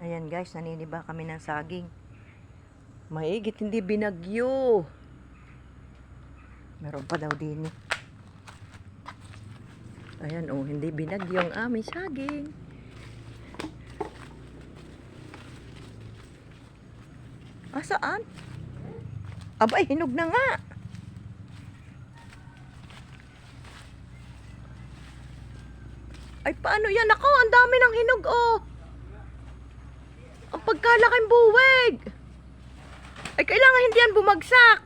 Ayan guys, naniniba kami ng saging. Maigit, hindi binagyo. Meron pa daw din eh. Ayan oh, hindi binagyo ang aming saging. Ah, saan? Abay, hinog na nga. Ay, paano yan? Ako, ang dami ng hinog, oh. Ang pagkalaking buwig. Ay, kailangan hindi yan bumagsak.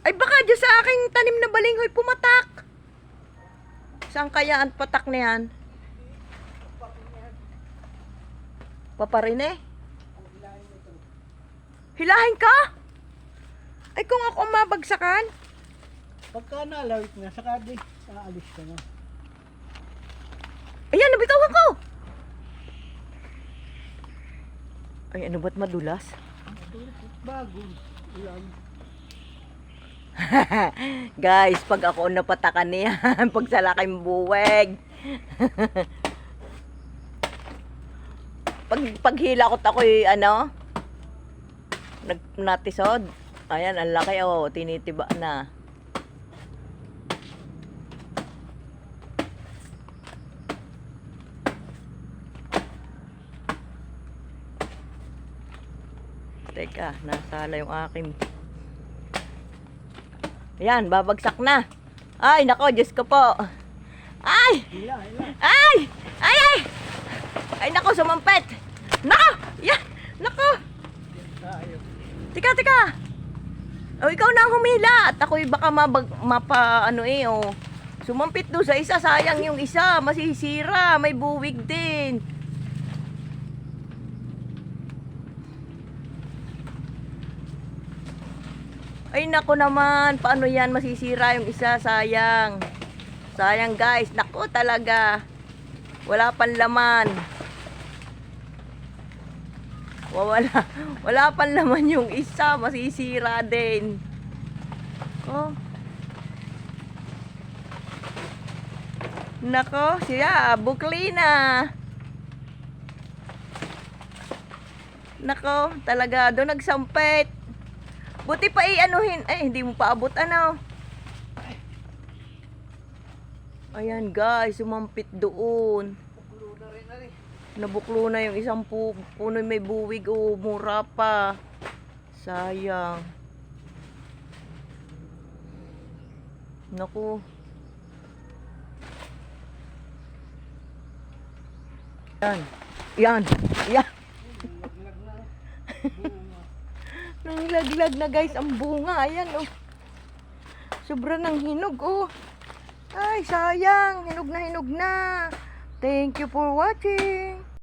Ay, baka dyan sa aking tanim na balinghoy pumatak. Saan kaya ang patak na yan? Paparine? Hilahin ka? Ay, kung ako mabagsakan? Pagka nalawit na, saka di, aalis ka na. Ayan, nabitawan ko! Ay, ano ba't madulas? Bago, ulan. Guys, pag ako napatakan niya, pag sa laking buweg. pag paghila ko tako'y ano, nag natisod. Ayan, ang laki oh, tinitiba na. Teka, nasala yung aking Ayan, babagsak na. Ay, nako, Diyos ko po. Ay! Ay! Ay, ay! Ay, nako, sumampet. Nako! Yan! Nako! Tika, tika! O, ikaw na ang humila. At ako'y baka mabag, mapa, ano eh, oh. Sumampit doon sa isa. Sayang yung isa. Masisira. May buwig din. Ay, nako naman. Paano yan masisira yung isa? Sayang. Sayang, guys. Nako talaga. Wala pang laman. Wala, wala pang laman yung isa. Masisira din. Oh. Nako, siya. Bukli na. Nako, talaga. Doon nagsampit. Buti pa i-anuhin. Ay, hindi mo paabot ano. Ayan guys, sumampit doon. Nabuklo na yung isang pu puno may buwig o mura pa. Sayang. Naku. Yan. Yan. Yan. Laglag na. Nanglaglag na guys ang bunga. Ayan oh. Sobra ng hinog oh. Ay, sayang. Hinog na hinog na. Thank you for watching.